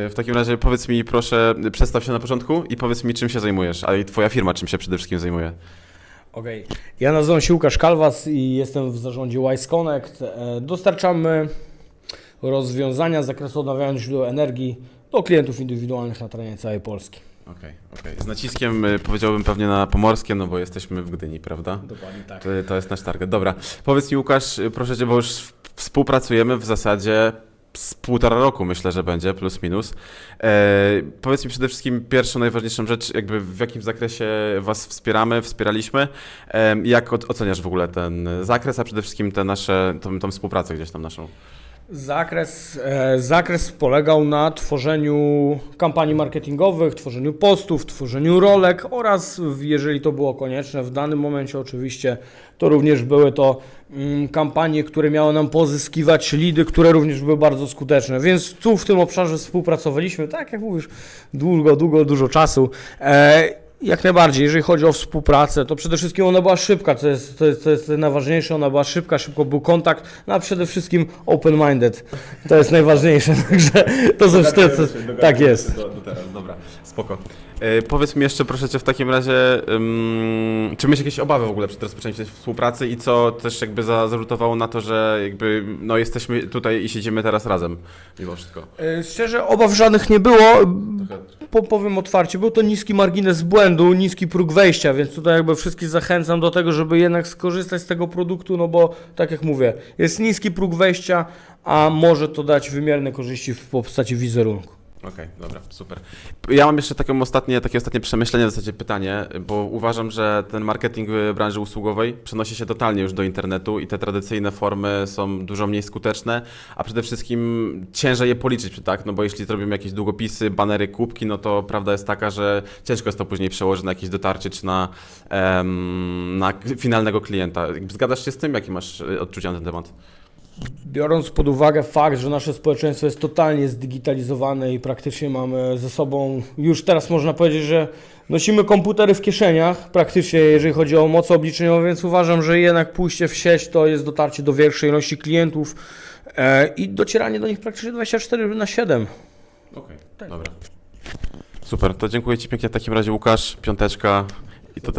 W takim razie powiedz mi proszę, przedstaw się na początku i powiedz mi czym się zajmujesz, a i twoja firma czym się przede wszystkim zajmuje. Okej. Ja nazywam się Łukasz Kalwas i jestem w zarządzie Wise Connect. E, Dostarczamy rozwiązania z zakresu odnawialnych źródeł energii do klientów indywidualnych na terenie całej Polski. Okej, okej. Z naciskiem y, powiedziałbym pewnie na pomorskie, no bo jesteśmy w Gdyni, prawda? Dokładnie tak. To, to jest nasz target. Dobra, powiedz mi Łukasz, y, proszę Cię, bo już współpracujemy w zasadzie z półtora roku myślę, że będzie, plus minus. E, powiedz mi przede wszystkim pierwszą, najważniejszą rzecz, jakby w jakim zakresie Was wspieramy, wspieraliśmy. E, jak oceniasz w ogóle ten zakres, a przede wszystkim te nasze, tą, tą współpracę gdzieś tam naszą? Zakres, e, zakres polegał na tworzeniu kampanii marketingowych, tworzeniu postów, tworzeniu rolek oraz, jeżeli to było konieczne, w danym momencie oczywiście, to również były to mm, kampanie, które miały nam pozyskiwać lidy, które również były bardzo skuteczne. Więc tu w tym obszarze współpracowaliśmy, tak jak mówisz, długo, długo, dużo czasu. Jak najbardziej, jeżeli chodzi o współpracę, to przede wszystkim ona była szybka, co jest, to jest, to jest najważniejsze, ona była szybka, szybko był kontakt, no a przede wszystkim open-minded. To jest najważniejsze, także to są tak jest. Do, do teraz, dobra, spoko. E, powiedz mi jeszcze proszę Cię w takim razie, ym, czy miałeś jakieś obawy w ogóle przed rozpoczęciem współpracy i co też jakby za, zarzutowało na to, że jakby no jesteśmy tutaj i siedzimy teraz razem mimo wszystko? E, Szczerze, obaw żadnych nie było. Po, powiem otwarcie, był to niski margines błędu, niski próg wejścia, więc tutaj jakby wszystkich zachęcam do tego, żeby jednak skorzystać z tego produktu, no bo tak jak mówię, jest niski próg wejścia, a może to dać wymierne korzyści w postaci wizerunku. Okej, dobra, super. Ja mam jeszcze taką ostatnie, takie ostatnie przemyślenie, w zasadzie pytanie, bo uważam, że ten marketing w branży usługowej przenosi się totalnie już do internetu i te tradycyjne formy są dużo mniej skuteczne, a przede wszystkim ciężej je policzyć, tak? No bo jeśli zrobimy jakieś długopisy, banery, kubki, no to prawda jest taka, że ciężko jest to później przełożyć na jakieś dotarcie czy na, em, na finalnego klienta. Zgadzasz się z tym? Jakie masz e, odczucia na ten temat? Biorąc pod uwagę fakt, że nasze społeczeństwo jest totalnie zdigitalizowane i praktycznie mamy ze sobą, już teraz można powiedzieć, że nosimy komputery w kieszeniach, praktycznie jeżeli chodzi o moce obliczeniowe, więc uważam, że jednak pójście w sieć to jest dotarcie do większej ilości klientów e, i docieranie do nich praktycznie 24 na 7. Okej, dobra. Super, to dziękuję Ci pięknie w takim razie Łukasz, piąteczka i to